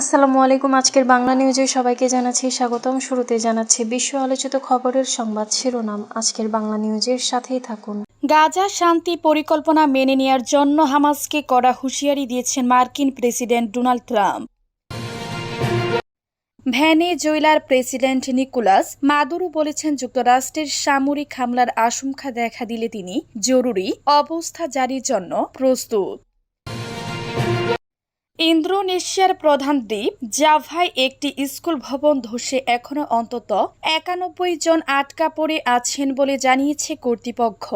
আসসালামু আলাইকুম, আজকের বাংলা নিউজে সবাইকে জানাচ্ছি স্বাগতম। শুরুতে জানাচ্ছি বিশ্ব আলোচিত খবরের সংবাদ শিরোনাম। আজকের বাংলা নিউজের সাথেই থাকুন। গাজা শান্তি পরিকল্পনা মেনে নেয়ার জন্য হামাসকে কড়া হুঁশিয়ারি দিয়েছেন মার্কিন প্রেসিডেন্ট ডোনাল্ড ট্রাম্প। ভ্যানে ভেনেজুয়েলার প্রেসিডেন্ট নিকোলাস মাদুরো বলেছেন যুক্তরাষ্ট্রের সামরিক হামলার আশঙ্কা দেখা দিলে তিনি জরুরি অবস্থা জারির জন্য প্রস্তুত। ইন্দোনেশিয়ার প্রধান দ্বীপ জাভায় একটি স্কুল ভবন ধসে এখনও অন্তত একানব্বই জন আটকা পড়ে আছেন বলে জানিয়েছে কর্তৃপক্ষ।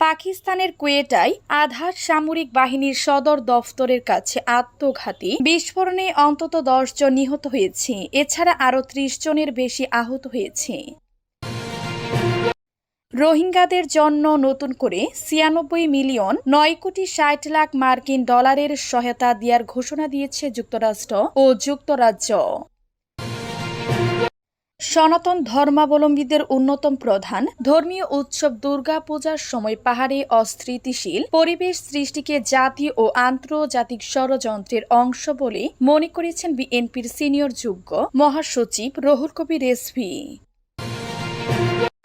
পাকিস্তানের কুয়েটায় আধার সামরিক বাহিনীর সদর দফতরের কাছে আত্মঘাতী বিস্ফোরণে অন্তত দশ জন নিহত হয়েছে, এছাড়া আরও ত্রিশ জনের বেশি আহত হয়েছে। রোহিঙ্গাদের জন্য নতুন করে ছিয়ানব্বই মিলিয়ন নয় কোটি ষাট লাখ মার্কিন ডলারের সহায়তা দেওয়ার ঘোষণা দিয়েছে যুক্তরাষ্ট্র ও যুক্তরাজ্য। সনাতন ধর্মাবলম্বীদের অন্যতম প্রধান ধর্মীয় উৎসব দুর্গা পূজার সময় পাহাড়ে অস্থিতিশীল পরিবেশ সৃষ্টিকে জাতি ও আন্তর্জাতিক ষড়যন্ত্রের অংশ বলে মনে করেছেন বিএনপির সিনিয়র যুগ্ম মহাসচিব রহুল কবির রেসভি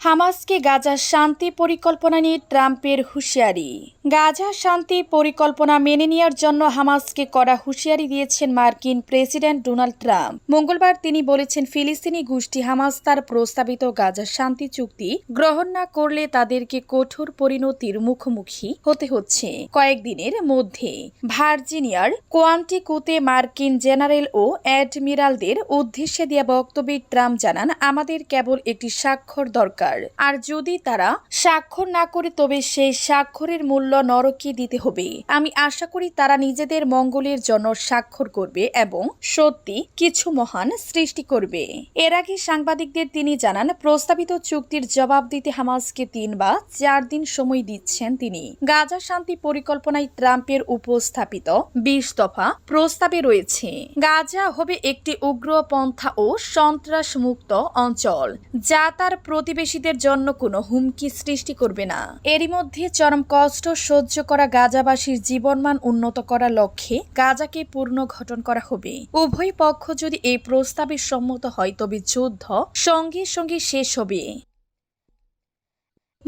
হামাসকে গাজা শান্তি পরিকল্পনা নিয়ে ট্রাম্পের হুঁশিয়ারি। গাজা শান্তি পরিকল্পনা মেনে নেওয়ার জন্য হামাসকে কড়া হুঁশিয়ারি দিয়েছেন মার্কিন প্রেসিডেন্ট ডোনাল্ড ট্রাম্প। মঙ্গলবার তিনি বলেছেন, ফিলিস্তিনি গোষ্ঠী হামাস তার প্রস্তাবিত গাজা শান্তি চুক্তি গ্রহণ না করলে তাদেরকে কঠোর পরিণতির মুখোমুখি হতে হচ্ছে। কয়েকদিনের মধ্যে ভার্জিনিয়ার কোয়ান্টিকুতে মার্কিন জেনারেল ও অ্যাডমিরালদের উদ্দেশ্যে দেওয়া বক্তব্যে ট্রাম্প জানান, আমাদের কেবল একটি স্বাক্ষর দরকার। আর যদি তারা স্বাক্ষর না করে, তবে সেই স্বাক্ষরের মূল্য নরকে দিতে হবে। আমি আশা করি তারা নিজেদের মঙ্গলের জন্য স্বাক্ষর করবে এবং সত্যি কিছু মহান সৃষ্টি করবে। এর আগে সাংবাদিকদের তিনি জানান, প্রস্তাবিত চুক্তির জবাব দিতে হামাসকে তিন বা চার দিন সময় দিচ্ছেন তিনি। গাজা শান্তি পরিকল্পনায় ট্রাম্পের উপস্থাপিত বিশ দফা প্রস্তাবে রয়েছে। গাজা হবে একটি উগ্রপন্থা ও সন্ত্রাস মুক্ত অঞ্চল, যা তার প্রতিবেশীদের জন্য কোনো হুমকি সৃষ্টি করবে না। এরই মধ্যে চরম কষ্ট সহ্য করা গাজাবাসীর জীবনমান উন্নত করার লক্ষ্যে গাজাকে পুনর্গঠন করা হবে। উভয় পক্ষ যদি এই প্রস্তাবে সম্মত হয়, তবে যুদ্ধ সঙ্গে সঙ্গে শেষ হবে।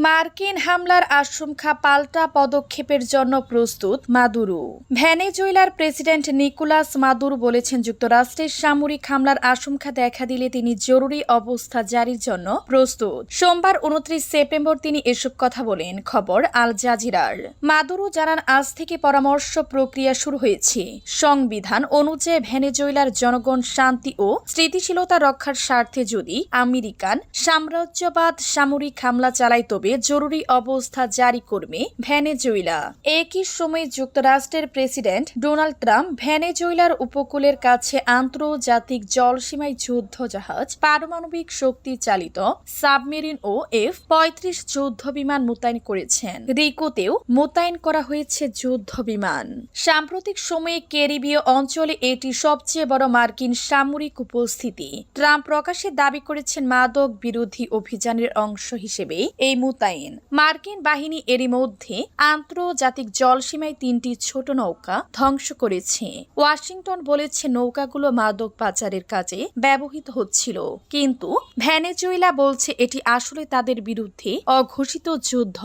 মার্কিন হামলার আশঙ্কা পাল্টা পদক্ষেপের জন্য প্রস্তুত মাদুরো। ভ্যানেজুয়েলার প্রেসিডেন্ট নিকোলাস মাদুরো বলেছেন যুক্তরাষ্ট্রের সামরিক হামলার আশঙ্কা দেখা দিলে তিনি জরুরি অবস্থা জারির জন্য প্রস্তুত। সোমবার উনত্রিশ সেপ্টেম্বর তিনি এসব কথা বলেন, খবর আল জাজিরার। মাদুরো জানান, আজ থেকে পরামর্শ প্রক্রিয়া শুরু হয়েছে। সংবিধান অনুযায়ী ভেনেজুয়েলার জনগণ শান্তি ও স্থিতিশীলতা রক্ষার স্বার্থে যদি আমেরিকান সাম্রাজ্যবাদ সামরিক হামলা চালায়, তবে জরুরি অবস্থা জারি করবে ভেনেজুয়েলা। একই সময়ে যুক্তরাষ্ট্রের প্রেসিডেন্ট ডোনাল্ড ট্রাম্প ভেনেজুয়েলার উপকূলের কাছে আন্তর্জাতিক জলসীমায় যুদ্ধ জাহাজ পারমাণবিক শক্তি চালিত সাবমেরিন ও এফ পঁয়ত্রিশ যুদ্ধ বিমান মোতায়েন করেছেন। রিকোতেও মোতায়েন করা হয়েছে যুদ্ধ বিমান। সাম্প্রতিক সময়ে ক্যারিবীয় অঞ্চলে এটি সবচেয়ে বড় মার্কিন সামরিক উপস্থিতি। ট্রাম্প প্রকাশ্যে দাবি করেছেন মাদক বিরোধী অভিযানের অংশ হিসেবে। এই মোতায়েন মার্কিন বাহিনী এরই মধ্যে আন্তর্জাতিক জলসীমায় তিনটি ছোট নৌকা ধ্বংস করেছে। ওয়াশিংটন বলেছে নৌকাগুলো মাদক পাচারের কাজে ব্যবহৃত হচ্ছিল। কিন্তু ভ্যানেজুয়েলা বলছে এটি আসলে তাদের বিরুদ্ধে অঘোষিত যুদ্ধ।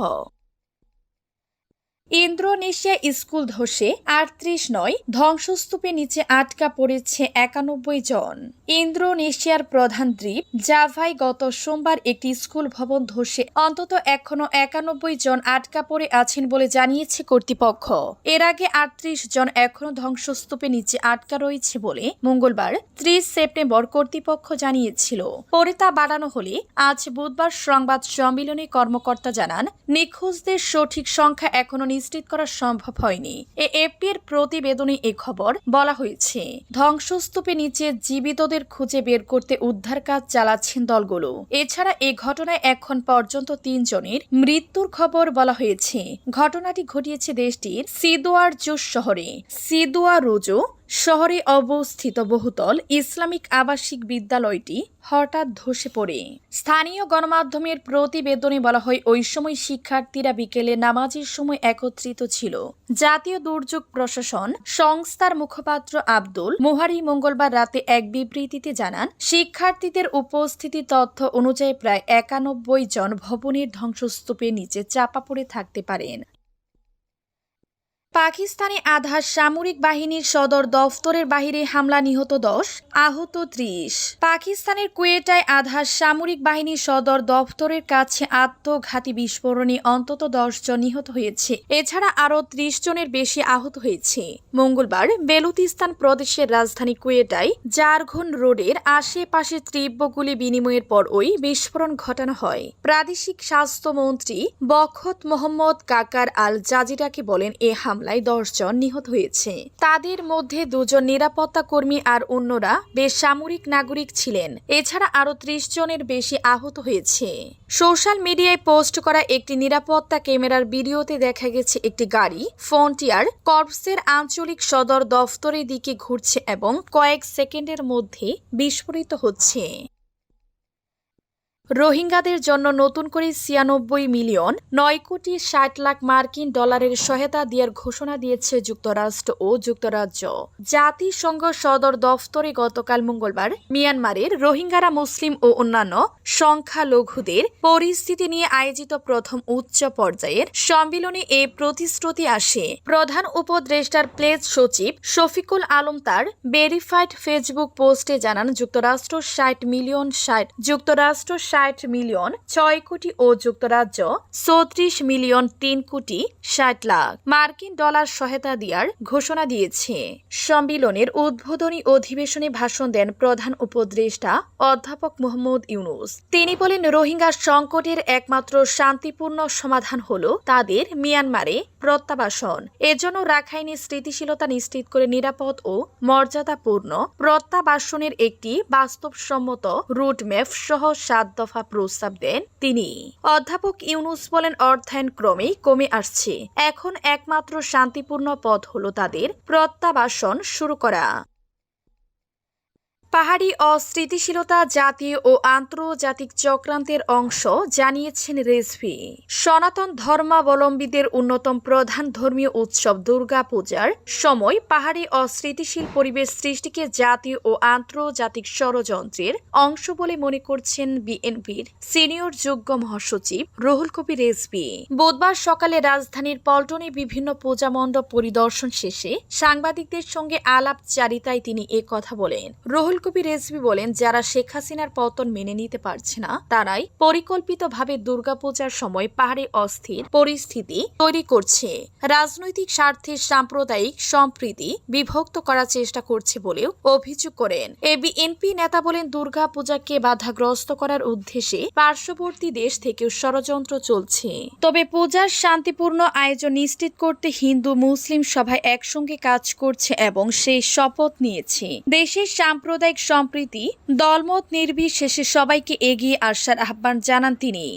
ইন্দোনেশিয়া স্কুল ধসে আটত্রিশ নয়, ধ্বংসস্তূপে নিচে আটকা পড়েছে একানব্বই জন। ইন্দোনেশিয়ার প্রধান দ্বীপ জাভাই গত সোমবার একটি স্কুল ভবন ধসে। অন্তত এখনও একানব্বই জন আটকা পড়ে আছেন বলে জানিয়েছে কর্তৃপক্ষ। এর আগে আটত্রিশ জন এখনও ধ্বংসস্তূপে নিচে আটকা রয়েছে বলে মঙ্গলবার ত্রিশ সেপ্টেম্বর কর্তৃপক্ষ জানিয়েছিল। পরে তা বাড়ানো হলে আজ বুধবার সংবাদ সম্মেলনে কর্মকর্তা জানান, নিখোঁজদের সঠিক সংখ্যা এখনও নিশ্চিত করা সম্ভব হয়নি। এ এফপির প্রতিবেদনে এ খবর বলা হয়েছে, ধ্বংসস্তূপে নিচে জীবিতদের খুঁজে বের করতে উদ্ধার কাজ চালাচ্ছেন দলগুলো। এছাড়া এ ঘটনায় এখন পর্যন্ত তিনজনের মৃত্যুর খবর বলা হয়েছে। ঘটনাটি ঘটিয়েছে দেশটির সিদোয়ার জুস শহরে। সিদোয়া রোজো শহরে অবস্থিত বহুতল ইসলামিক আবাসিক বিদ্যালয়টি হঠাৎ ধসে পড়ে। স্থানীয় গণমাধ্যমের প্রতিবেদনে বলা হয়, ওই সময় শিক্ষার্থীরা বিকেলে নামাজের সময় একত্রিত ছিল। জাতীয় দুর্যোগ প্রশাসন সংস্থার মুখপাত্র আব্দুল মোহারি মঙ্গলবার রাতে এক বিবৃতিতে জানান, শিক্ষার্থীদের উপস্থিতি তথ্য অনুযায়ী প্রায় একানব্বই জন ভবনের ধ্বংসস্তূপের নিচে চাপা পড়ে থাকতে পারেন। পাকিস্তানে আধা সামরিক বাহিনীর সদর দফতরের বাহিরে হামলা নিহত দশ, আহত ত্রিশ। পাকিস্তানের কুয়েটায় আধা সামরিক বাহিনীর সদর দফতরের কাছে আত্মঘাতী বিস্ফোরণে অন্তত দশ জন নিহত হয়েছে। এছাড়া আরও ত্রিশ জনের বেশি আহত হয়েছে। মঙ্গলবার বেলুতিস্তান প্রদেশের রাজধানী কুয়েটায় জারঘন রোডের আশেপাশে তীব্র গুলি বিনিময়ের পর ওই বিস্ফোরণ ঘটানো হয়। প্রাদেশিক স্বাস্থ্যমন্ত্রী বখত মোহাম্মদ কাকার আল জাজিরাকে বলেন, এ হামলায় দশজন নিহত হয়েছে। তাদের মধ্যে দুজন নিরাপত্তা কর্মী আর অন্যরা বেসামরিক নাগরিক ছিলেন। এছাড়া আরও ত্রিশ জনের বেশি আহত হয়েছে। সোশ্যাল মিডিয়ায় পোস্ট করা একটি নিরাপত্তা ক্যামেরার ভিডিওতে দেখা গেছে একটি গাড়ি ফ্রন্টিয়ার কর্পসের আঞ্চলিক সদর দফতরের দিকে ঘুরছে এবং কয়েক সেকেন্ডের মধ্যে বিস্ফোরিত হচ্ছে। রোহিঙ্গাদের জন্য নতুন করে ছিয়ানব্বই মিলিয়ন, নয় কোটি ষাট লাখ মার্কিন ডলারের সহায়তা দেওয়ার ঘোষণা দিয়েছে যুক্তরাষ্ট্র ও যুক্তরাজ্য। জাতিসংঘ সদর দফতরে গতকাল মঙ্গলবার মিয়ানমারের রোহিঙ্গারা, মুসলিম ও অন্যান্য সংখ্যালঘুদের পরিস্থিতি নিয়ে আয়োজিত প্রথম উচ্চ পর্যায়ের সম্মেলনে এ প্রতিশ্রুতি আসে। প্রধান উপদেষ্টার প্লেস সচিব শফিকুল আলম তার ভেরিফাইড ফেসবুক পোস্টে জানান, যুক্তরাষ্ট্র ষাট মিলিয়ন ষাট, যুক্তরাষ্ট্র ষাট মিলিয়ন ছয় কোটি ও যুক্তরাজ্য চৌত্রিশ মিলিয়ন তিন কোটি ষাট লাখ মার্কিন ডলার সহায়তা দেওয়ার ঘোষণা দিয়েছে। সম্মেলনের উদ্বোধনী অধিবেশনে ভাষণ দেন প্রধান উপদেষ্টা অধ্যাপক মোহাম্মদ ইউনুস। তিনি বলেন, রোহিঙ্গা সংকটের একমাত্র শান্তিপূর্ণ সমাধান হল তাদের মিয়ানমারে প্রত্যাবাসন। এজন্য রাখাইনে স্থিতিশীলতা নিশ্চিত করে নিরাপদ ও মর্যাদাপূর্ণ প্রত্যাবাসনের একটি বাস্তবসম্মত রুটম্যাপ সহ সাত দফা প্রস্তাব দেন তিনি। অধ্যাপক ইউনুস বলেন, অর্থায়ন ক্রমেই কমে আসছে। এখন একমাত্র শান্তিপূর্ণ পথ হলো তাদের প্রত্যাবাসন শুরু করা। পাহাড়ি অস্থিতিশীলতা, জাতীয় ও আন্তর্জাতিক চক্রান্তের অংশ জানিয়েছেন রেজভি। সনাতন ধর্মাবলম্বীদের অন্যতম প্রধান ধর্মীয় উৎসব দুর্গা পূজার সময় পাহাড়ি অস্থিতিশীল পরিবেশ সৃষ্টিকে জাতীয় ও আন্তর্জাতিক ষড়যন্ত্রের অংশ বলে মনে করছেন বিএনপির সিনিয়র যোগ্য মহাসচিব রুহুল কবির রেজভি। বুধবার সকালে রাজধানীর পল্টনে বিভিন্ন পূজা মণ্ডপ পরিদর্শন শেষে সাংবাদিকদের সঙ্গে আলাপচারিতায় তিনি কথা বলেন। রুহুল কবির রেজভি বলেন, যারা শেখ হাসিনার পতন মেনে নিতে পারছে না, তারাই পরিকল্পিতভাবে দুর্গাপূজার সময় পাহাড়ে অস্থির পরিস্থিতি তৈরি করছে। রাজনৈতিক স্বার্থে সাম্প্রদায়িক সম্প্রীতি বিভক্ত করার চেষ্টা করছে বলেও অভিযোগ করেন। এ বিএনপি নেতা বলেন, দুর্গাপূজাকে বাধাগ্রস্ত করার উদ্দেশ্যে পার্শ্ববর্তী দেশ থেকেও ষড়যন্ত্র চলছে। তবে পূজার শান্তিপূর্ণ আয়োজন নিশ্চিত করতে হিন্দু মুসলিম সভায় একসঙ্গে কাজ করছে এবং সেই শপথ নিয়েছে। দেশের সাম্প্রদায়িক সম্প্রীতি দলমত নির্বিশেষে সবাইকে এগিয়ে আসার আহ্বান জানান তিনি।